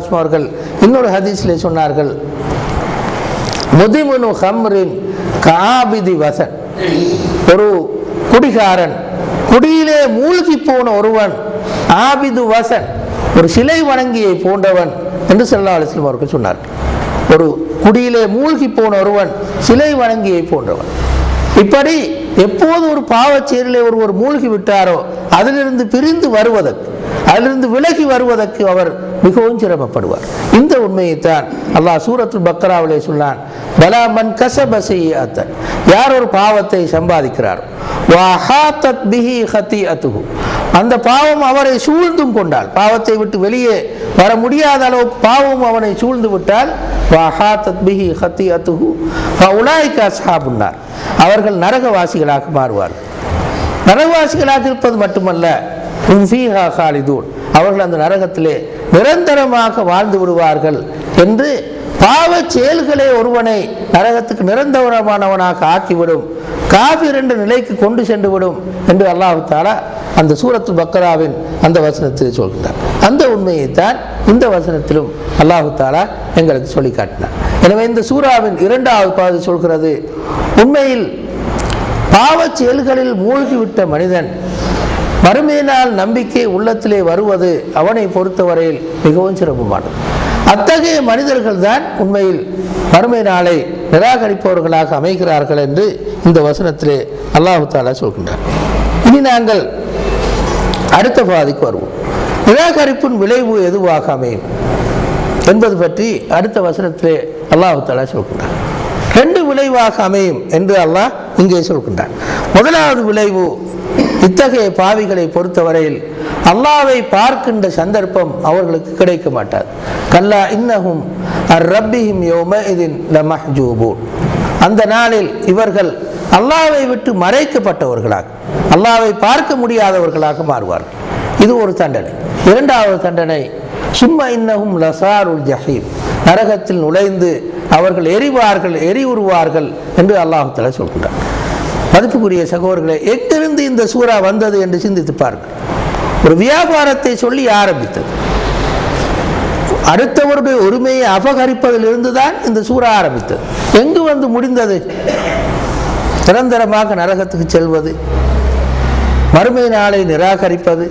அவர்கள் இன்னொரு ஹதீஸ்ல சொன்னார்கள். முதிமுனு ஹம்ரின் காபிதி வசன். ஒரு குடிகாரன் குடியிலே மூழ்கி போன ஒருவன் ஆபிது வசன் ஒரு சிலை வணங்கியை போன்றவன் என்று செல்லா அலிஸ்லம் அவர்கள் சொன்னார் ஒரு குடியிலே மூழ்கி போன ஒருவன் சிலை வணங்கியை போன்றவன். இப்படி எப்போது ஒரு பாவச் செயலிலே ஒருவர் மூழ்கி விட்டாரோ அதிலிருந்து பிரிந்து வருவதற்கு அதிலிருந்து விலகி வருவதற்கு அவர் மிகவும் சிரமப்படுவார். இந்த உண்மையைத்தான் அல்லாஹ் சூரத்துல் பக்ராவிலே சொன்னான். பலா மன் கசப செய்யாத்தன் யார் ஒரு பாவத்தை சம்பாதிக்கிறாரோ. அந்த பாவம் அவரை சூழ்ந்தும் கொண்டால் பாவத்தை விட்டு வெளியே வர முடியாத அளவுக்கு பாவம் அவனை சூழ்ந்து விட்டால் அவர்கள் நரகவாசிகளாக மாறுவார்கள். நரகவாசிகளாக இருப்பது மட்டுமல்ல அவர்கள் அந்த நரகத்திலே நிரந்தரமாக வாழ்ந்து விடுவார்கள் என்று பாவச் செயல்களே ஒருவனை நரகத்துக்கு நிரந்தரமானவனாக ஆக்கிவிடும். காபிர் என்ற நிலைக்கு கொண்டு சென்று விடும் என்று அல்லாஹு தாலா அந்த சூரத்து பக்கராவின் அந்த வசனத்தில் சொல்கிறார். அந்த உண்மையைத்தான் இந்த வசனத்திலும் அல்லாஹு தாலா எங்களுக்கு சொல்லி காட்டினார் எனவே இந்த சூறாவின் இரண்டாவது பாதி சொல்கிறது உண்மையில் பாவச் செயல்களில் மூழ்கிவிட்ட மனிதன் வறுமையினால் நம்பிக்கை உள்ளத்திலே வருவது அவனை பொறுத்தவரையில் மிகவும் சிரமமானது அத்தகைய மனிதர்கள் தான் உண்மையில் வறுமை நாளை நிராகரிப்பவர்களாக அமைகிறார்கள் என்று இந்த வசனத்திலே அல்லாஹு தாலா சொல்கின்றார். இனி நாங்கள் அடுத்த பாதிக்கு வருவோம். நிராகரிப்பின் விளைவு எதுவாக அமையும் என்பது பற்றி அடுத்த வசனத்திலே அல்லாஹு தாலா சொல்கின்றார். ரெண்டு விளைவாக அமையும் என்று அல்லாஹ் இங்கே சொல்கின்றான். முதலாவது விளைவு இத்தகைய பாவிகளை பொறுத்தவரையில் அல்லாவை பார்க்கின்ற சந்தர்ப்பம் அவர்களுக்கு கிடைக்க மாட்டாது கல்லா இன்னகும் அர் ரப்பிஹிம் யோம இதின் அந்த நாளில் இவர்கள் அல்லாவை விட்டு மறைக்கப்பட்டவர்களாக அல்லாவை பார்க்க முடியாதவர்களாக மாறுவார்கள். இது ஒரு தண்டனை. இரண்டாவது தண்டனை சும்மா இன்னகும் லசாருல் ஜஹீம். நரகத்தில் நுழைந்து அவர்கள் எரிவார்கள் எரிவுறுவார்கள் என்று அல்லாஹு தலை சொல்கின்றார் மதிப்புக்குரிய சகோதரர்களை எங்கிருந்து இந்த சூறா வந்தது என்று சிந்தித்து பாருங்கள். ஒரு வியாபாரத்தை சொல்லி ஆரம்பித்தது. அடுத்தவருடைய உரிமையை அபகரிப்பதிலிருந்து தான் இந்த சூறா ஆரம்பித்தது. எங்கு வந்து முடிந்தது? நிரந்தரமாக நரகத்துக்கு செல்வது மறுமை நாளை நிராகரிப்பது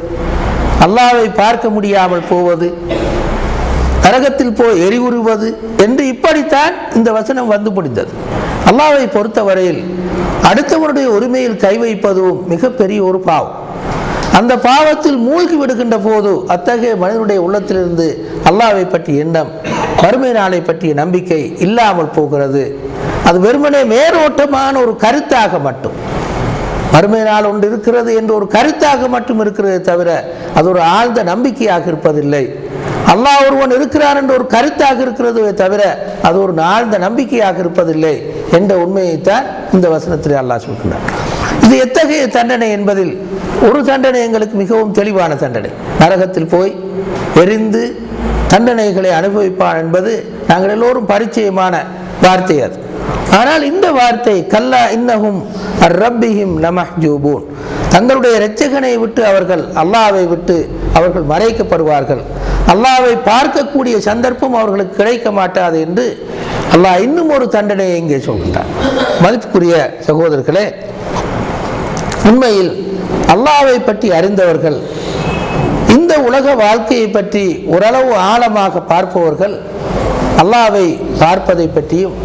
அல்லாவை பார்க்க முடியாமல் போவது நரகத்தில் போய் எரிவுறுவது என்று இப்படித்தான் இந்த வசனம் வந்து முடிந்தது. அல்லாவை பொறுத்தவரையில் அடுத்தவருடைய உரிமையில் கை வைப்பதும் மிகப்பெரிய ஒரு பாவம். அந்த பாவத்தில் மூழ்கி விடுகின்ற போது அத்தகைய மனிதனுடைய உள்ளத்திலிருந்து அல்லாவை பற்றிய எண்ணம் மறுமை நாளை பற்றிய நம்பிக்கை இல்லாமல் போகிறது. அது வெறுமனே மேலோட்டமான ஒரு கருத்தாக மட்டும். வறுமை நாள் ஒன்று இருக்கிறது என்று ஒரு கருத்தாக மட்டும் இருக்கிறதே தவிர அது ஒரு ஆழ்ந்த நம்பிக்கையாக இருப்பதில்லை. அல்லாஹ் ஒருவன் இருக்கிறார் என்ற ஒரு கருத்தாக இருக்கிறதே தவிர அது ஒரு நாழ்ந்த நம்பிக்கையாக இருப்பதில்லை என்ற உண்மையைத்தான் இந்த வசனத்தில் அல்லாஹ் சொல்கிறார் இது எத்தகைய தண்டனை என்பதில் ஒரு தண்டனை எங்களுக்கு மிகவும் தெளிவான தண்டனை. நரகத்தில் போய் எரிந்து தண்டனைகளை அனுபவிப்பான் என்பது நாங்கள் எல்லோரும் பரிச்சயமான வார்த்தை அது. ஆனால் இந்த வார்த்தை கல்லா இன்னகும் ரப்பிஹிம் நமஹ்ஜூபூன் தங்களுடைய இரட்சகனை விட்டு அவர்கள் அல்லாவை விட்டு அவர்கள் மறைக்கப்படுவார்கள். அல்லாவை பார்க்கக்கூடிய சந்தர்ப்பம் அவர்களுக்கு கிடைக்க மாட்டாது என்று அல்லாஹ் இன்னும் ஒரு தண்டனையை இங்கே சொல்கின்றார் மதிப்புக்குரிய சகோதரர்களே உண்மையில் அல்லாவை பற்றி அறிந்தவர்கள் இந்த உலக வாழ்க்கையை பற்றி ஓரளவு ஆழமாக பார்ப்பவர்கள் அல்லாவை பார்ப்பதை பற்றியும்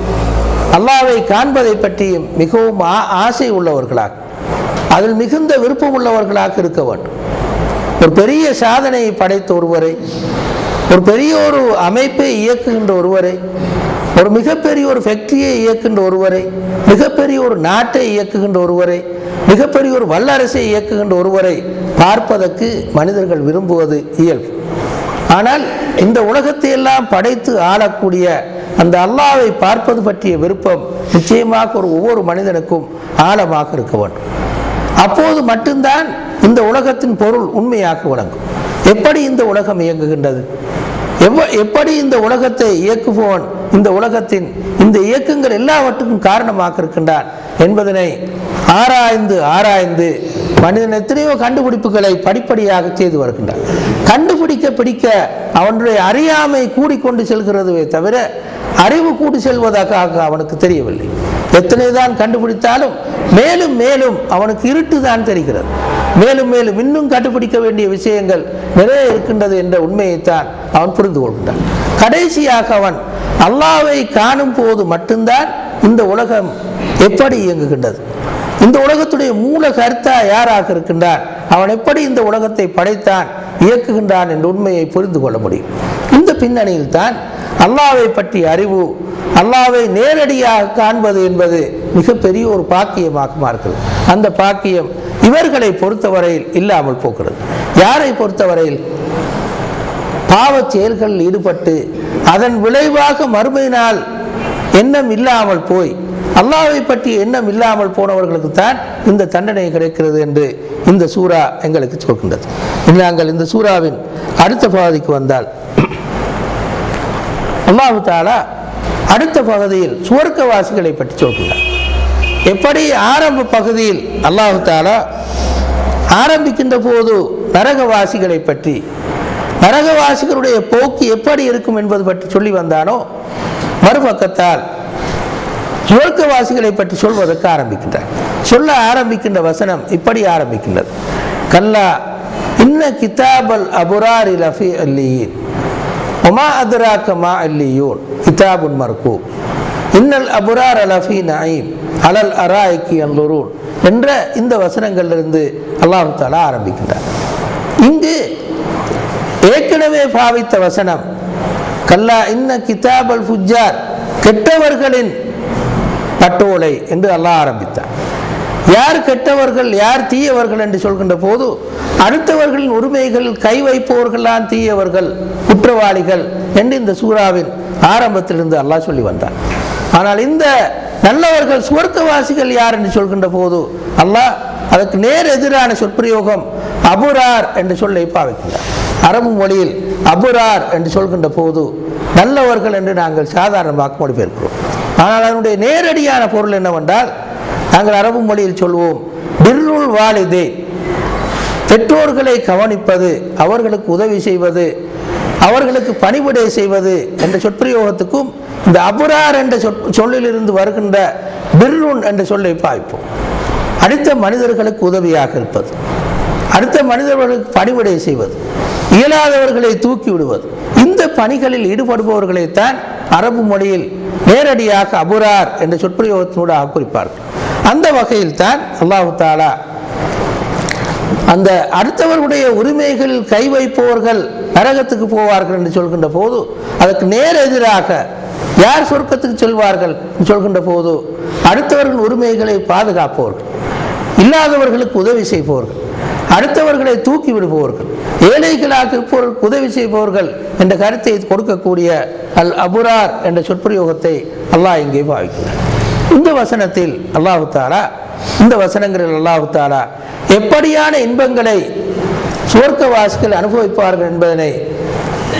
அல்லாவை காண்பதை பற்றியும் மிகவும் ஆ- ஆசை உள்ளவர்களாக அதில் மிகுந்த விருப்பம் உள்ளவர்களாக இருக்க வேண்டும். ஒரு பெரிய சாதனையை படைத்த ஒருவரை ஒரு பெரிய ஒரு அமைப்பை இயக்குகின்ற ஒருவரை ஒரு மிகப்பெரிய ஒரு ஃபேக்டரியை இயக்குகின்ற ஒருவரை மிகப்பெரிய ஒரு நாட்டை இயக்குகின்ற ஒருவரை மிகப்பெரிய ஒரு வல்லரசை இயக்குகின்ற ஒருவரை பார்ப்பதற்கு மனிதர்கள் விரும்புவது இயல்பு. ஆனால் இந்த உலகத்தை எல்லாம் படைத்து ஆளக்கூடிய அந்த அல்லாவை பார்ப்பது பற்றிய விருப்பம் நிச்சயமாக ஒரு ஒவ்வொரு மனிதனுக்கும் ஆழமாக இருக்க வேண்டும். அப்போது மட்டும்தான் இந்த உலகத்தின் பொருள் உண்மையாக விளங்கும். எப்படி இந்த உலகம் இயங்குகின்றது? எவ்வ- எப்படி இந்த உலகத்தை இயக்குபவன் இந்த உலகத்தின் இந்த இயக்கங்கள் எல்லாவற்றுக்கும் காரணமாக இருக்கின்றான் என்பதனை ஆராய்ந்து ஆராய்ந்து மனிதன் எத்தனையோ கண்டுபிடிப்புகளை படிப்படியாக செய்து வருகின்றான். கண்டுபிடிக்க பிடிக்க அவனுடைய அறியாமை கூடிக்கொண்டு செல்கிறதுவே தவிர அறிவு கூடி செல்வதாக அவனுக்கு தெரியவில்லை. எத்தனை தான் கண்டுபிடித்தாலும் மேலும் மேலும் அவனுக்கு இருட்டு தான் தெரிகிறது. மேலும் மேலும் இன்னும் கண்டுபிடிக்க வேண்டிய விஷயங்கள் நிறைய இருக்கின்றது என்ற உண்மையைத்தான் அவன் புரிந்து கொள்கின்றான். கடைசியாக அவன் அல்லாவை காணும் போது மட்டும்தான் இந்த உலகம் எப்படி இயங்குகின்றது. இந்த உலகத்துடைய மூல கருத்தா யாராக இருக்கின்றான்? அவன் எப்படி இந்த உலகத்தை படைத்தான் இயக்குகின்றான் என்ற உண்மையை புரிந்து கொள்ள முடியும். இந்த பின்னணியில் தான் அல்லாவை பற்றி அறிவு அல்லாவை நேரடியாக காண்பது என்பது மிகப்பெரிய ஒரு பாக்கியமாக மாறுகிறது. அந்த பாக்கியம் இவர்களை பொறுத்தவரையில் இல்லாமல் போகிறது. யாரை பொறுத்தவரையில்? பாவச் செயல்களில் ஈடுபட்டு அதன் விளைவாக மறுமையினால் எண்ணம் இல்லாமல் போய் அல்லாவை பற்றி எண்ணம் இல்லாமல் போனவர்களுக்கு தான் இந்த தண்டனை கிடைக்கிறது என்று இந்த சூரா எங்களுக்கு சொல்கின்றது. நாங்கள் இந்த சூறாவின் அடுத்த பகுதிக்கு வந்தால் அல்லாஹு தாலா அடுத்த பகுதியில் சுவர்க்கவாசிகளை பற்றி சொல்கிறார். எப்படி ஆரம்ப பகுதியில் அல்லாஹு தாலா ஆரம்பிக்கின்ற போது நரகவாசிகளை பற்றி நரகவாசிகளுடைய போக்கு எப்படி இருக்கும் என்பது பற்றி சொல்லி வந்தானோ மறுபக்கத்தால் சுவர்க்கவாசிகளை பற்றி சொல்வதற்கு ஆரம்பிக்கின்றார். சொல்ல ஆரம்பிக்கின்ற வசனம் இப்படி ஆரம்பிக்கின்றது. கல்லா இன்ன கிதாபல் அபுராரி லஃபி அல்லியின் ஒமா அதுராக்க மா அல்லியூன் கிதாபுன் மர்கூ இன்னல் அபுரார் அலஃபி நயீம் அலல் அராய்க்கு அல்லுரூன் என்ற இந்த வசனங்களிலிருந்து அல்லாஹு தாலா ஆரம்பிக்கின்றார் இங்கு ஏற்கனவே பாவித்த வசனம் கல்லா இன்ன கிதாபல் ஃபுஜார் கெட்டவர்களின் பட்டோலை என்று அல்லாஹ் ஆரம்பித்தார். யார் கெட்டவர்கள் யார் தீயவர்கள் என்று சொல்கின்ற போது அடுத்தவர்களின் உரிமைகள் கை வைப்பவர்கள்லாம் தீயவர்கள் குற்றவாளிகள் என்று இந்த சூறாவின் ஆரம்பத்திலிருந்து அல்லாஹ் சொல்லி வந்தார் ஆனால் இந்த நல்லவர்கள் சுவர்க்கவாசிகள் யார் என்று சொல்கின்ற போது அல்லாஹ் அதற்கு நேர் எதிரான சொற்பிரயோகம் அபுரார் என்று சொல்லை பாவிக்கின்றார். அரபு மொழியில் அபுரார் என்று சொல்கின்ற போது நல்லவர்கள் என்று நாங்கள் சாதாரணமாக மொழிபெயர்க்கிறோம் ஆனால் அதனுடைய நேரடியான பொருள் என்னவென்றால் நாங்கள் அரபு மொழியில் சொல்வோம் பிர்ருள் வாலிதே. பெற்றோர்களை கவனிப்பது அவர்களுக்கு உதவி செய்வது அவர்களுக்கு பணிபுடை செய்வது என்ற சொற்பிரயோகத்துக்கும் இந்த அபுரார் என்ற சொல்லிலிருந்து வருகின்ற பிர்ருன் என்ற சொல்லை பாய்ப்போம். அடுத்த மனிதர்களுக்கு உதவியாக இருப்பது அடுத்த மனிதர்களுக்கு பணிவிடை செய்வது இயலாதவர்களை தூக்கி விடுவது இந்த பணிகளில் ஈடுபடுபவர்களைத்தான் அரபு மொழியில் நேரடியாக அபுரார் என்ற சொற்பிரயோகத்தினூடாக குறிப்பார்கள். அந்த வகையில் தான் அல்லாஹு தாலா அந்த அடுத்தவர்களுடைய உரிமைகள் கை வைப்பவர்கள் நரகத்துக்கு போவார்கள் என்று சொல்கின்ற போது அதற்கு நேர் எதிராக யார் சொர்க்கத்துக்கு செல்வார்கள் என்று சொல்கின்ற போது அடுத்தவர்கள் உரிமைகளை பாதுகாப்பவர்கள் இல்லாதவர்களுக்கு உதவி செய்பவர்கள் அடுத்தவர்களை தூக்கி விடுபவர்கள் ஏழைகளாக இருப்பவர்களுக்கு உதவி செய்பவர்கள் என்ற கருத்தை கொடுக்கக்கூடிய அல் அபுரார் என்ற சொற்பிரயோகத்தை அல்லாஹ் இங்கே பாவிக்கிறார் இந்த வசனத்தில் அல்லாஹு தாலா இந்த வசனங்களில் அல்லாஹு தாலா எப்படியான இன்பங்களை சுவர்க்கவாசிகள் அனுபவிப்பார்கள் என்பதனை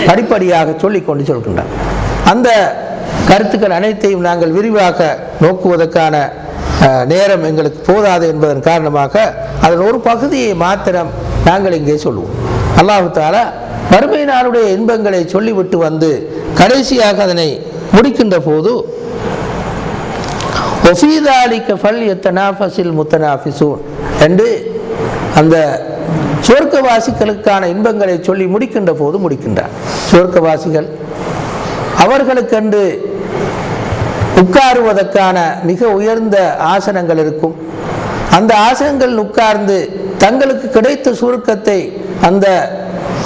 படிப்படியாக சொல்லி கொண்டு சொல்கின்றார். அந்த கருத்துக்கள் அனைத்தையும் நாங்கள் விரிவாக நோக்குவதற்கான நேரம் எங்களுக்கு போதாது என்பதன் காரணமாக அதன் ஒரு பகுதியை மாத்திரம் நாங்கள் இங்கே சொல்லுவோம். அல்லாஹு தாலா வறுமையினாருடைய இன்பங்களை சொல்லிவிட்டு வந்து கடைசியாக அதனை முடிக்கின்ற போது ஒஃபீதாலிக்க ஃபல் எத்தனாஃபஸில் முத்தனாஃபிசூன் என்று அந்த சுவர்க்கவாசிகளுக்கான இன்பங்களை சொல்லி முடிக்கின்ற போது முடிக்கின்றார். சுவர்க்கவாசிகள் அவர்களுக்கென்று உட்காருவதற்கான மிக உயர்ந்த ஆசனங்கள் இருக்கும். அந்த ஆசனங்கள் உட்கார்ந்து தங்களுக்கு கிடைத்த சுருக்கத்தை அந்த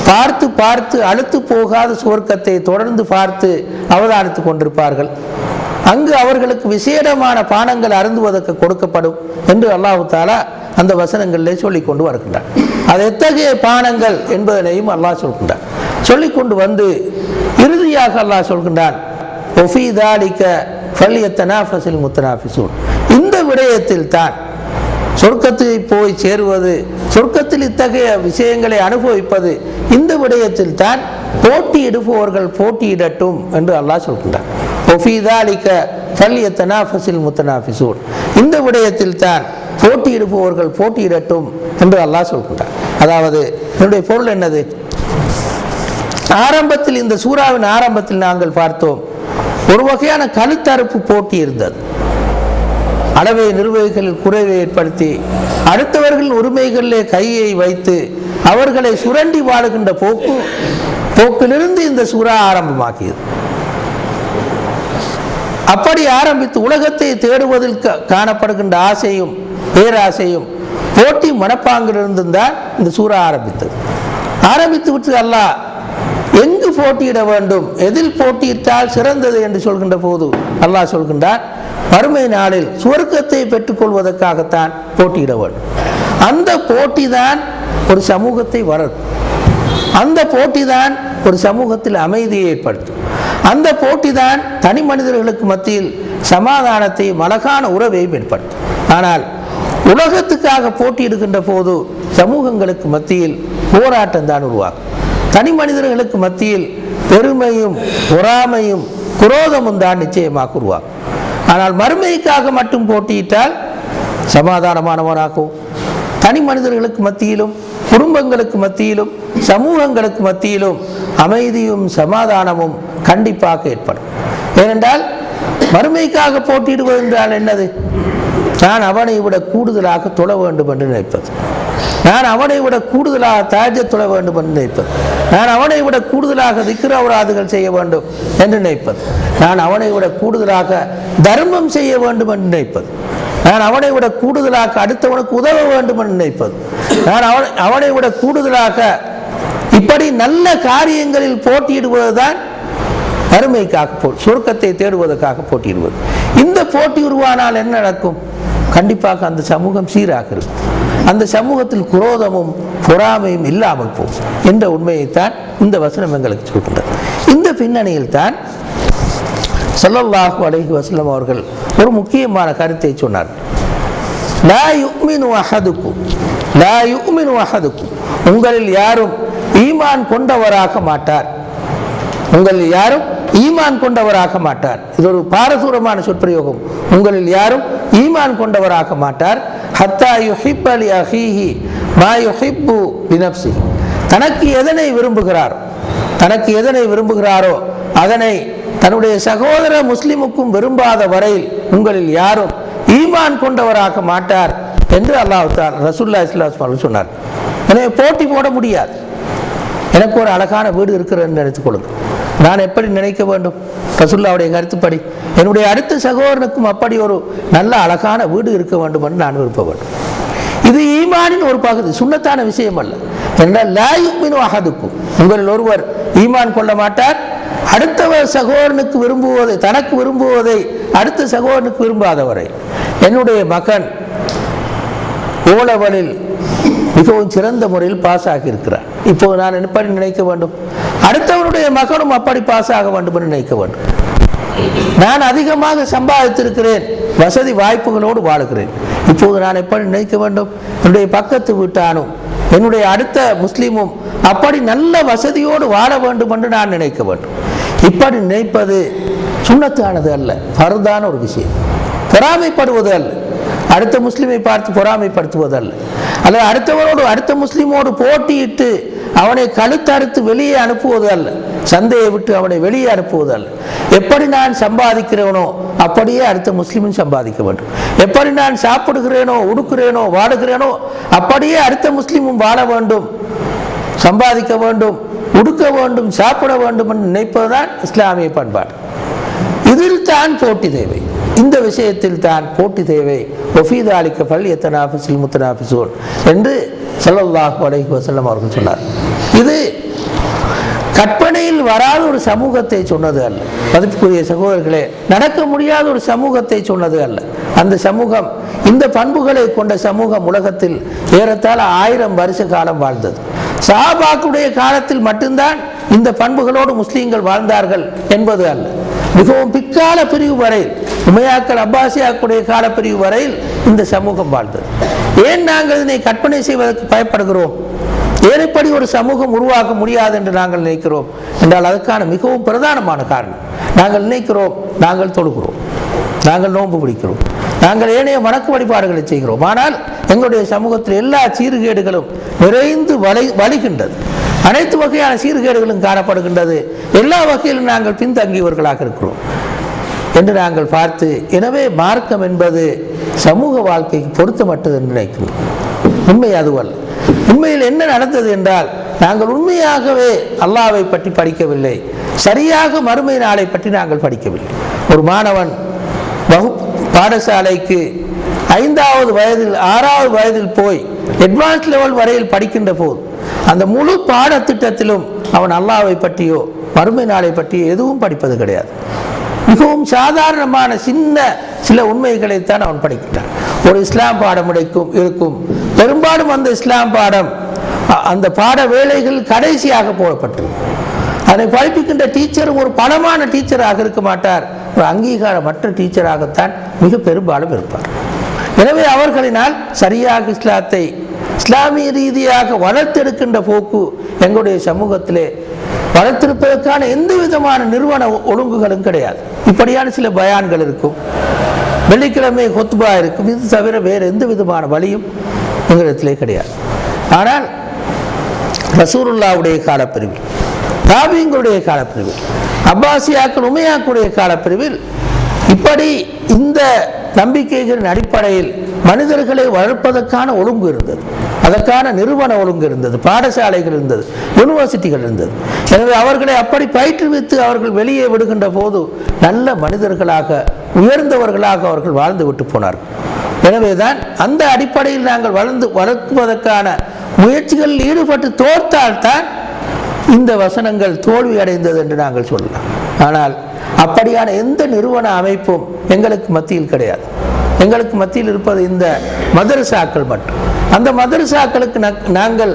பார்த்து பார்த்து அழுத்து போகாத சுவர்க்கத்தை தொடர்ந்து பார்த்து அவதானித்துக் கொண்டிருப்பார்கள். அங்கு அவர்களுக்கு விசேடமான பானங்கள் அருந்துவதற்கு கொடுக்கப்படும் என்று அல்லாஹு தாலா அந்த வசனங்களிலே சொல்லி கொண்டு வருகின்றார் அது எத்தகைய பானங்கள் என்பதனையும் அல்லாஹ் சொல்கின்றார் சொல்லி கொண்டு வந்து இறுதியாக அல்லாஹ் சொல்கின்றான் ஒஃபி இந்த விடயத்தில் தான் சொர்க்கத்தில் போய் சேருவது சொர்க்கத்தில் இத்தகைய விஷயங்களை அனுபவிப்பது இந்த விடயத்தில் தான் போட்டியிடுபவர்கள் போட்டியிடட்டும் என்று அல்லாஹ் சொல்கின்றார் ஒஃபீதாலிக்க ஃபல்யத்தனாஃபஸில் முத்தனாஃபிசூன் இந்த விடயத்தில் தான் போட்டியிடுபவர்கள் போட்டியிடட்டும் என்று அல்லாஹ் சொல்கின்றார் அதாவது என்னுடைய பொருள் என்னது? ஆரம்பத்தில் இந்த சூறாவின் ஆரம்பத்தில் நாங்கள் பார்த்தோம் ஒரு வகையான கழுத்தறுப்பு போட்டி இருந்தது. அளவை நிர்வாகிகளில் குறைவை ஏற்படுத்தி அடுத்தவர்கள் உரிமைகளிலே கையை வைத்து அவர்களை சுரண்டி வாழுகின்ற போக்கு போக்கிலிருந்து இந்த சூறா ஆரம்பமாக்கியது அப்படி ஆரம்பித்து உலகத்தை தேடுவதில் காணப்படுகின்ற ஆசையும் பேராசையும் போட்டி மனப்பாங்கிலிருந்து தான் இந்த சூறா ஆரம்பித்தது. ஆரம்பித்து விட்டு அல்லாஹ் எங்கு போட்டியிட வேண்டும் எதில் போட்டியிட்டால் சிறந்தது என்று சொல்கின்ற போது அல்லாஹ் சொல்கின்றார் வறுமை நாளில் சுவர்க்கத்தை பெற்றுக்கொள்வதற்காகத்தான் போட்டியிட வேண்டும். அந்த போட்டி தான் ஒரு சமூகத்தை வளர்க்கும். அந்த போட்டி தான் ஒரு சமூகத்தில் அமைதியை ஏற்படுத்தும். அந்த போட்டி தான் தனி மனிதர்களுக்கு மத்தியில் சமாதானத்தை மலகான உறவையும் ஏற்படுத்தும். ஆனால் உலகத்துக்காக போட்டியிடுகின்ற போது சமூகங்களுக்கு மத்தியில் போராட்டம் தான் உருவாகும். தனி மனிதர்களுக்கு மத்தியில் பெருமையும் பொறாமையும் குரோதமும் தான் நிச்சயமாக உருவாகும். ஆனால் மறுமைக்காக மட்டும் போட்டியிட்டால் சமாதானமானவனாகவும் தனி மனிதர்களுக்கு மத்தியிலும் குடும்பங்களுக்கு மத்தியிலும் சமூகங்களுக்கு மத்தியிலும் அமைதியும் சமாதானமும் கண்டிப்பாக ஏற்படும். ஏனென்றால் வறுமைக்காக போட்டியிடுவது என்றால் என்னது? நான் அவனை விட கூடுதலாக தொழ வேண்டும் என்று நினைப்பது. நான் அவனை விட கூடுதலாக தாஜ தொழ வேண்டும் என்று நினைப்பது. நான் அவனை விட கூடுதலாக திக்ரவராதுகள் செய்ய வேண்டும் என்று நினைப்பது. நான் அவனை விட கூடுதலாக தர்மம் செய்ய வேண்டும் என்று நினைப்பது. நான் அவனை விட கூடுதலாக அடுத்தவனுக்கு உதவ வேண்டும் என்று நினைப்பது. நான் அவனை அவனை விட கூடுதலாக இப்படி நல்ல காரியங்களில் போட்டியிடுவதுதான் வறுமைக்காக போ சுருக்கத்தை தேடுவதற்காக போட்டியிடுவது. இந்த போட்டி உருவானால் என்ன நடக்கும்? கண்டிப்பாக அந்த சமூகம் சீராக இருக்கும். அந்த சமூகத்தில் குரோதமும் பொறாமையும் இல்லாமல் போகும். என்ற உண்மையைத்தான் இந்த வசனம் எங்களுக்கு சொல்கின்றது. இந்த பின்னணியில் தான் சொல்லல்லாஹு அலஹி வசலம் அவர்கள் ஒரு முக்கியமான கருத்தை சொன்னார். லா யுக்மினு அஹதுக்கும் லா யுக்மினு அஹதுக்கும் உங்களில் யாரும் ஈமான் கொண்டவராக மாட்டார். உங்களில் யாரும் ஈமான் கொண்டவராக மாட்டார். இது ஒரு பாரசூரமான சொற்பிரயோகம். உங்களில் யாரும் ஈமான் கொண்டவராக மாட்டார். ஹத்தா யுஹிப் அலி அஹீஹி மா யுஹிப்பு பினப்சி தனக்கு எதனை விரும்புகிறார் தனக்கு எதனை விரும்புகிறாரோ அதனை தன்னுடைய சகோதர முஸ்லிமுக்கும் விரும்பாத வரையில் உங்களில் யாரும் ஈமான் கொண்டவராக மாட்டார் என்று அல்லாஹ் ரசுல்லா ரசூல்லா இஸ்லாம் சொன்னார். எனவே போட்டி போட முடியாது. எனக்கு ஒரு அழகான வீடு இருக்கிறதுன்னு நினைத்துக் கொள்ளுங்கள். நான் எப்படி நினைக்க வேண்டும்? ரசுல்லாவுடைய கருத்துப்படி என்னுடைய அடுத்த சகோதரனுக்கும் அப்படி ஒரு நல்ல அழகான வீடு இருக்க வேண்டும் என்று நான் விருப்ப வேண்டும். இது ஈமானின் ஒரு பகுதி சுண்ணத்தான விஷயம் அல்ல. என்றால் லாயுக்மின் அகதுக்கும் உங்களில் ஒருவர் ஈமான் கொள்ள மாட்டார் அடுத்தவர் சகோதரனுக்கு விரும்புவதை தனக்கு விரும்புவதை அடுத்த சகோதரனுக்கு விரும்பாதவரை. என்னுடைய மகன் ஓலவனில் மிகவும் சிறந்த முறையில் பாஸ் ஆகியிருக்கிறார். இப்போ நான் எப்படி நினைக்க வேண்டும்? அடுத்தவனுடைய மகனும் அப்படி பாஸ் ஆக வேண்டும் என்று நினைக்க வேண்டும். நான் அதிகமாக சம்பாதித்திருக்கிறேன். வசதி வாய்ப்புகளோடு வாழுகிறேன். இப்போது நான் எப்படி நினைக்க வேண்டும்? என்னுடைய பக்கத்து வீட்டானும் என்னுடைய அடுத்த முஸ்லீமும் அப்படி நல்ல வசதியோடு வாழ வேண்டும் என்று நான் நினைக்க வேண்டும். இப்படி நினைப்பது சுண்ணத்தானது அல்ல பருதான ஒரு விஷயம். பொறாமைப்படுவது அல்ல. அடுத்த முஸ்லீமை பார்த்து பொறாமைப்படுத்துவது அல்ல. அல்லது அடுத்தவரோடு அடுத்த முஸ்லீமோடு போட்டியிட்டு அவனை கழுத்தறுத்து வெளியே அனுப்புவது அல்ல சந்தையை விட்டு அவனை வெளியே அனுப்புவது அல்ல எப்படி நான் சம்பாதிக்கிறேனோ அப்படியே அடுத்த முஸ்லீமும் சம்பாதிக்க வேண்டும். எப்படி நான் சாப்பிடுகிறேனோ உடுக்கிறேனோ வாடுகிறேனோ அப்படியே அடுத்த முஸ்லீமும் வாழ வேண்டும். சம்பாதிக்க வேண்டும் உடுக்க வேண்டும் சாப்பிட வேண்டும் என்று நினைப்பதுதான் இஸ்லாமிய பண்பாடு. இதில் தான் போட்டி தேவை. இந்த விஷயத்தில் தான் போட்டி தேவை. ஒஃபீத் அளிக்க பள்ளி எத்தனாபிசில் முத்தனாபிசோன் என்று ஸல்லல்லாஹு அலைஹி வசல்லம் அவர்கள் சொன்னார். இது கற்பனையில் வராத ஒரு சமூகத்தை சொன்னது அல்ல. மதிப்புக்குரிய சகோதரர்களே நடக்க முடியாத ஒரு சமூகத்தை சொன்னது அல்ல. அந்த சமூகம் இந்த பண்புகளை கொண்ட சமூகம் உலகத்தில் ஏறத்தாழ ஆயிரம் வருஷ காலம் வாழ்ந்தது. சஹாபாக்குடைய காலத்தில் மட்டும்தான் இந்த பண்புகளோடு முஸ்லீம்கள் வாழ்ந்தார்கள் என்பது அல்ல. மிகவும் பிற்கால பிரிவு வரையில் உமையாக்கள் அப்பாசியாக்குடைய கால பிரிவு வரையில் இந்த சமூகம் வாழ்ந்தது. ஏன் நாங்கள் இதனை கற்பனை செய்வதற்கு பயப்படுகிறோம்? ஏன் இப்படி ஒரு சமூகம் உருவாக்க முடியாது என்று நாங்கள் நினைக்கிறோம். என்றால் அதுக்கான மிகவும் பிரதானமான காரணம் நாங்கள் நினைக்கிறோம் நாங்கள் தொழுகிறோம் நாங்கள் நோன்பு பிடிக்கிறோம் நாங்கள் ஏனைய வணக்கு வழிபாடுகளை செய்கிறோம். ஆனால் எங்களுடைய சமூகத்தில் எல்லா சீர்கேடுகளும் நிறைந்து வலை வலிகின்றது அனைத்து வகையான சீர்கேடுகளும் காணப்படுகின்றது. எல்லா வகையிலும் நாங்கள் பின்தங்கியவர்களாக இருக்கிறோம். என்று நாங்கள் பார்த்து எனவே மார்க்கம் என்பது சமூக வாழ்க்கைக்கு பொருத்தமட்டது என்று நினைக்கிறோம். உண்மை அதுவல்ல உண்மையில் என்ன நடந்தது என்றால் நாங்கள் உண்மையாகவே அல்லாவை பற்றி படிக்கவில்லை. சரியாக மறுமை நாளை பற்றி நாங்கள் படிக்கவில்லை. ஒரு மாணவன் வகு பாடசாலைக்கு ஐந்தாவது வயதில் ஆறாவது வயதில் போய் அட்வான்ஸ் லெவல் வரையில் படிக்கின்ற போது அந்த முழு பாடத்திட்டத்திலும் அவன் அல்லாவை பற்றியோ மறுமை நாளை பற்றியோ எதுவும் படிப்பது கிடையாது. மிகவும் சாதாரணமான சின்ன சில உண்மைகளைத்தான் அவன் படிக்கின்றான். ஒரு இஸ்லாம் பாடம் இருக்கும் இருக்கும். பெரும்பாலும் அந்த இஸ்லாம் பாடம் அந்த பாட வேலைகள் கடைசியாக போடப்பட்டிருக்கும் அதை படிப்பிக்கின்ற டீச்சர் ஒரு பணமான டீச்சராக இருக்க மாட்டார். ஒரு அங்கீகாரமற்ற டீச்சராகத்தான் மிக பெரும்பாலும் இருப்பார். எனவே அவர்களினால் சரியாக இஸ்லாத்தை இஸ்லாமிய ரீதியாக வளர்த்தெடுக்கின்ற போக்கு எங்களுடைய சமூகத்திலே வளர்த்திருப்பதற்கான எந்த விதமான நிறுவன ஒழுங்குகளும் கிடையாது. இப்படியான சில பயான்கள் இருக்கும். வெள்ளிக்கிழமை கொத்துபா இருக்கும். இது தவிர வேறு எந்த விதமான வழியும் எங்களிடத்திலே கிடையாது. ஆனால் ரசூருல்லாவுடைய காலப்பிரிவில் தாபியங்களுடைய காலப்பிரிவில் அப்பாசியாக்கள் உமையாக்குடைய காலப்பிரிவில் இப்படி இந்த நம்பிக்கைகளின் அடிப்படையில் மனிதர்களை வளர்ப்பதற்கான ஒழுங்கு இருந்தது. அதற்கான நிறுவன ஒழுங்கு இருந்தது. பாடசாலைகள் இருந்தது. யூனிவர்சிட்டிகள் இருந்தது. எனவே அவர்களை அப்படி பயிற்றுவித்து அவர்கள் வெளியே விடுகின்ற போது நல்ல மனிதர்களாக உயர்ந்தவர்களாக அவர்கள் வாழ்ந்து விட்டு போனார்கள். எனவேதான் அந்த அடிப்படையில் நாங்கள் வளர்ந்து வளர்க்குவதற்கான முயற்சிகளில் ஈடுபட்டு தோற்றால்தான் இந்த வசனங்கள் தோல்வி அடைந்தது என்று நாங்கள் சொல்லலாம். ஆனால் அப்படியான எந்த நிறுவன அமைப்பும் எங்களுக்கு மத்தியில் கிடையாது. எங்களுக்கு மத்தியில் இருப்பது இந்த மதரசாக்கள் மட்டும். அந்த மதரசாக்களுக்கு நாங்கள்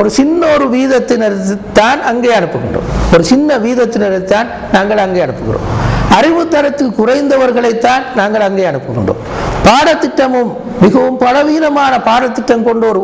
ஒரு சின்ன ஒரு வீதத்தினர் தான் அங்கே அனுப்புகின்றோம். ஒரு சின்ன வீதத்தினரை தான் நாங்கள் அங்கே அனுப்புகிறோம். அறிவுத்தரத்தில் குறைந்தவர்களைத்தான் நாங்கள் அங்கே அனுப்புகின்றோம். பாடத்திட்டமும் மிகவும் பலவீனமான பாடத்திட்டம் கொண்ட ஒரு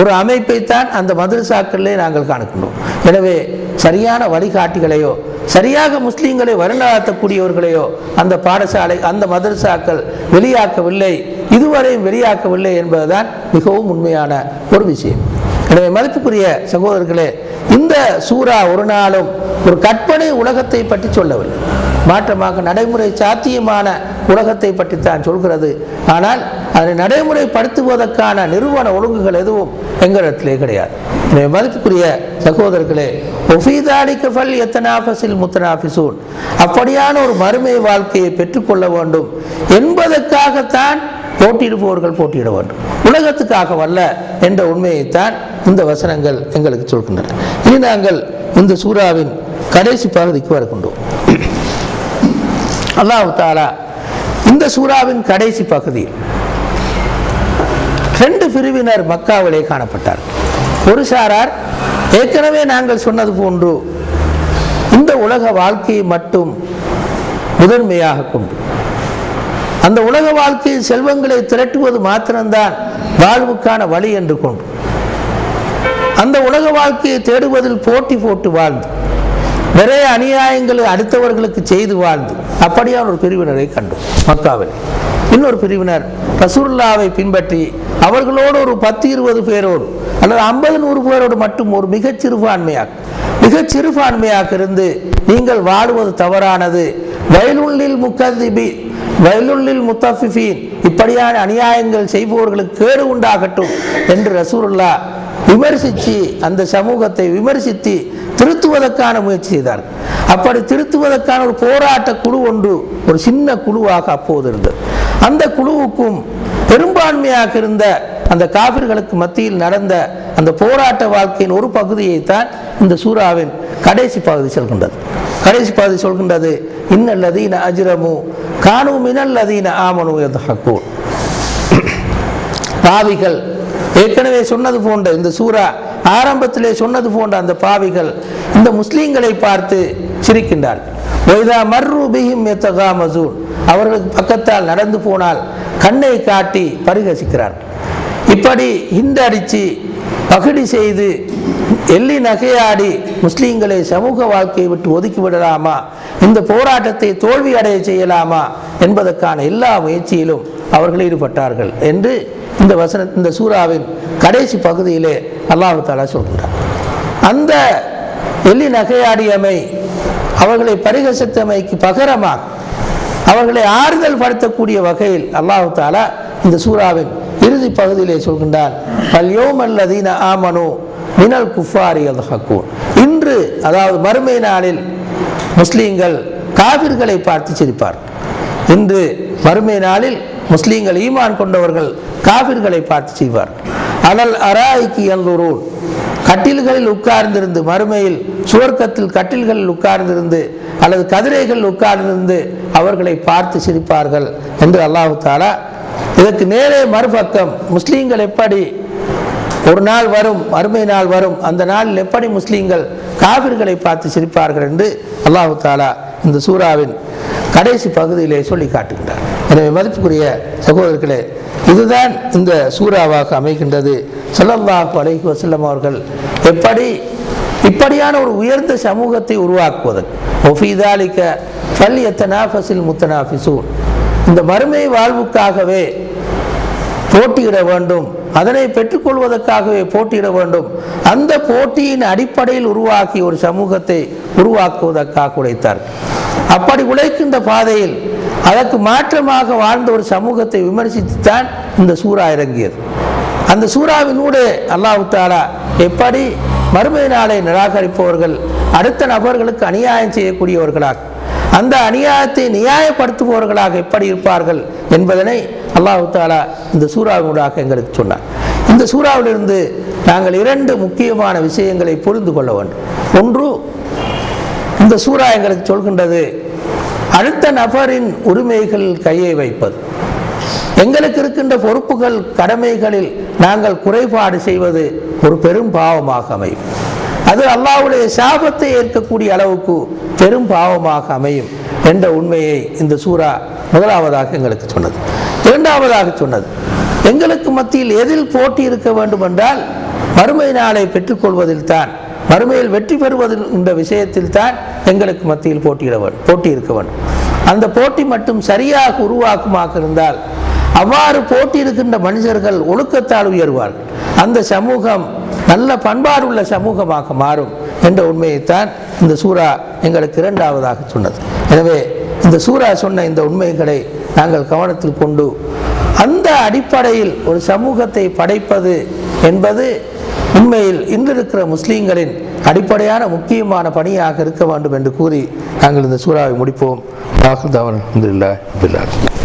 ஒரு அமைப்பைத்தான் அந்த மதரசாக்களிலே நாங்கள் காணுகின்றோம். எனவே சரியான வழிகாட்டிகளையோ சரியாக முஸ்லீம்களை வருணாத்தக்கூடியவர்களையோ அந்த பாடசாலை அந்த மதரசாக்கள் வெளியாக்கவில்லை இதுவரையும் வெளியாக்கவில்லை என்பதுதான் மிகவும் உண்மையான ஒரு விஷயம். எனவே மதிப்புக்குரிய சகோதரர்களே இந்த சூறா ஒரு நாளும் ஒரு கற்பனை உலகத்தை பற்றி சொல்லவில்லை. மாற்றமாக நடைமுறை சாத்தியமான உலகத்தை பற்றி தான் சொல்கிறது. ஆனால் அதை நடைமுறைப்படுத்துவதற்கான நிறுவன ஒழுங்குகள் எதுவும் எங்களிடத்திலே கிடையாது. எனவே மதிப்புக்குரிய சகோதரர்களே ஒஃபீதாலிக்க ஃபல் எத்தனாஃபஸில் முத்தனாஃபிசூன்? அப்படியான ஒரு மறுமை வாழ்க்கையை பெற்றுக்கொள்ள வேண்டும். என்பதற்காகத்தான் போட்டியிடுபவர்கள் போட்டியிட வேண்டும். உலகத்துக்காக வல்ல என்ற உண்மையைத்தான் இந்த வசனங்கள் எங்களுக்கு சொல்கின்றன. இனி நாங்கள் இந்த சூறாவின் கடைசி பகுதிக்கு வருகின்றோம். அல்லாஹ் தாலா இந்த சூறாவின் கடைசி பகுதியில் ரெண்டு பிரிவினர் மக்காவிலே காணப்பட்டார் ஒரு சாரார் ஏற்கனவே நாங்கள் சொன்னது போன்று இந்த உலக வாழ்க்கையை மட்டும் முதன்மையாக கொண்டு அந்த உலக வாழ்க்கையில் செல்வங்களை திரட்டுவது மாத்திரம்தான் வாழ்வுக்கான வழி என்று கொண்டு அந்த உலக வாழ்க்கையை தேடுவதில் போட்டி போட்டு வாழ்ந்து நிறைய அநியாயங்களை அடுத்தவர்களுக்கு செய்து வாழ்ந்து அப்படியான ஒரு பிரிவினரை கண்டோம் மக்காவில். இன்னொரு பிரிவினர் ரசூல்லாவை பின்பற்றி அவர்களோடு ஒரு பத்து இருபது பேரோடு அல்லது ஐம்பது நூறு பேரோடு மட்டும் ஒரு மிகச் சிறுபான்மையாக மிகச் சிறுபான்மையாக இருந்து நீங்கள் வாடுவது தவறானது. வயலுள்ளில் முக்கதிபி வயலுள்ளில் முத்தஃபிஃபீன் இப்படியான அநியாயங்கள் செய்பவர்களுக்கு கேடு உண்டாகட்டும் என்று ரசூலுல்லா விமர்சித்து அந்த சமூகத்தை விமர்சித்து திருத்துவதற்கான முயற்சி செய்தார். அப்படி திருத்துவதற்கான ஒரு போராட்ட குழு ஒன்று ஒரு சின்ன குழுவாக அப்போது இருந்தது. அந்த குழுவுக்கும் பெரும்பான்மையாக இருந்த அந்த காபிர்களுக்கு மத்தியில் நடந்த அந்த போராட்ட வாழ்க்கையின் ஒரு பகுதியைத்தான் இந்த சூறாவின் கடைசி பகுதி சொல்கின்றது. கடைசி பகுதி சொல்கின்றது இன்னல்லதீன காணும் கானு மினல்லதீன ஆமனு யத்ஹக்கூன். பாவிகள் ஏற்கனவே சொன்னது போன்ற இந்த சூரா ஆரம்பத்திலே சொன்னது போன்ற அந்த பாவிகள் இந்த முஸ்லீம்களை பார்த்து சிரிக்கின்றார்கள். ஒய்தா மர்ரு பிஹிம் யத்தகாமசூன். அவர்களுக்கு பக்கத்தால் நடந்து போனால் கண்ணை காட்டி பரிகசிக்கிறார்கள் இப்படி இந்த அடிச்சு பகடி செய்து எள்ளி நகையாடி முஸ்லீம்களை சமூக வாழ்க்கையை விட்டு ஒதுக்கி விடலாமா? இந்த போராட்டத்தை தோல்வி அடைய செய்யலாமா? என்பதற்கான எல்லா முயற்சியிலும் அவர்கள் ஈடுபட்டார்கள் என்று இந்த வசன இந்த சூறாவின் கடைசி பகுதியிலே அல்லாஹு தாலா சொல்கிறார். அந்த எள்ளி நகையாடியமை அவர்களை பரிகசித்தமைக்கு பகரமாக அவர்களை ஆறுதல் படுத்தக்கூடிய வகையில் அல்லாஹு தாலா இந்த சூறாவின் இறுதி பகுதியிலே சொல்கின்றான் பல்யோம் அல்லதீன மினல் குஃபாரி ஹக்கூன் இன்று அதாவது மறுமை நாளில் முஸ்லீம்கள் காவிர்களை பார்த்து சிரிப்பார் இன்று மறுமை நாளில் முஸ்லீம்கள் ஈமான் கொண்டவர்கள் காவிர்களை பார்த்து செய்வார் அனல் அராய்க்கு எந்தூரூன் கட்டில்களில் உட்கார்ந்திருந்து மறுமையில் சுவர்க்கத்தில் கட்டில்களில் உட்கார்ந்திருந்து அல்லது கதிரைகள் உட்கார்ந்திருந்து அவர்களை பார்த்து சிரிப்பார்கள் என்று அல்லாஹு தாலா இதற்கு நேரே மறுபக்கம் முஸ்லீம்கள் எப்படி ஒரு நாள் வரும் மறுமை நாள் வரும் அந்த நாளில் எப்படி முஸ்லீம்கள் காவிர்களை பார்த்து சிரிப்பார்கள் என்று அல்லாஹு தாலா இந்த சூறாவின் கடைசி பகுதியிலே சொல்லி காட்டுகின்றார். எனவே மதிப்புக்குரிய சகோதரர்களே இதுதான் இந்த சூறாவாக அமைகின்றது. சொல்லல்லாஹு அலைஹி வசல்லம் அவர்கள் எப்படி இப்படியான ஒரு உயர்ந்த சமூகத்தை உருவாக்குவதற்கு. ஒஃபீதாலிக்க ஃபல் எத்தனாஃபஸில் முத்தனாஃபிசூன். இந்த மறுமை வாழ்வுக்காகவே போட்டியிட வேண்டும். அதனை பெற்றுக்கொள்வதற்காகவே போட்டியிட வேண்டும். அந்த போட்டியின் அடிப்படையில் உருவாக்கி ஒரு சமூகத்தை உருவாக்குவதற்காக உழைத்தார். அப்படி உழைக்கின்ற பாதையில் அதற்கு மாற்றமாக வாழ்ந்த ஒரு சமூகத்தை விமர்சித்துத்தான் இந்த சூறா இறங்கியது. அந்த சூறாவினூடே அல்லாஹு தாலா எப்படி மறுமை நாளை நிராகரிப்பவர்கள் அடுத்த நபர்களுக்கு அநியாயம் செய்யக்கூடியவர்களாக அந்த அநியாயத்தை நியாயப்படுத்துபவர்களாக எப்படி இருப்பார்கள் என்பதனை அல்லாஹு தாலா இந்த சூறாவினூடாக எங்களுக்கு சொன்னார். இந்த சூறாவிலிருந்து நாங்கள் இரண்டு முக்கியமான விஷயங்களை புரிந்து கொள்ள வேண்டும். ஒன்று இந்த சூறா எங்களுக்கு சொல்கின்றது அடுத்த நபரின் உரிமைகள் கையை வைப்பது. எங்களுக்கு இருக்கின்ற பொறுப்புகள் கடமைகளில் நாங்கள் குறைபாடு செய்வது ஒரு பெரும் பாவமாக அமையும். அது அல்லாவுடைய சாபத்தை ஏற்கக்கூடிய அளவுக்கு பெரும் பாவமாக அமையும் என்ற உண்மையை இந்த சூறா முதலாவதாக எங்களுக்கு சொன்னது. இரண்டாவதாக சொன்னது எங்களுக்கு மத்தியில் எதில் போட்டி இருக்க வேண்டும் என்றால் மறுமை நாளை பெற்றுக்கொள்வதில் தான் மறுமையில் வெற்றி பெறுவதில் இந்த விஷயத்தில் தான் எங்களுக்கு மத்தியில் போட்டியிட வேண்டும் போட்டி இருக்க வேண்டும். அந்த போட்டி மட்டும் சரியாக உருவாக்குமாக இருந்தால் அவ்வாறு போட்டி இருக்கின்ற மனிதர்கள் ஒழுக்கத்தால் உயர்வார்கள். அந்த சமூகம் நல்ல பண்பாடுள்ள சமூகமாக மாறும் என்ற உண்மையைத்தான் இந்த சூறா எங்களுக்கு இரண்டாவதாக சொன்னது. எனவே இந்த சூறா சொன்ன இந்த உண்மைகளை நாங்கள் கவனத்தில் கொண்டு அந்த அடிப்படையில் ஒரு சமூகத்தை படைப்பது என்பது உண்மையில் இன்று இருக்கிற முஸ்லீம்களின் அடிப்படையான முக்கியமான பணியாக இருக்க வேண்டும் என்று கூறி நாங்கள் இந்த சூறாவை முடிப்போம். அல்ஹம்துலில்லாஹ் ரப்பில்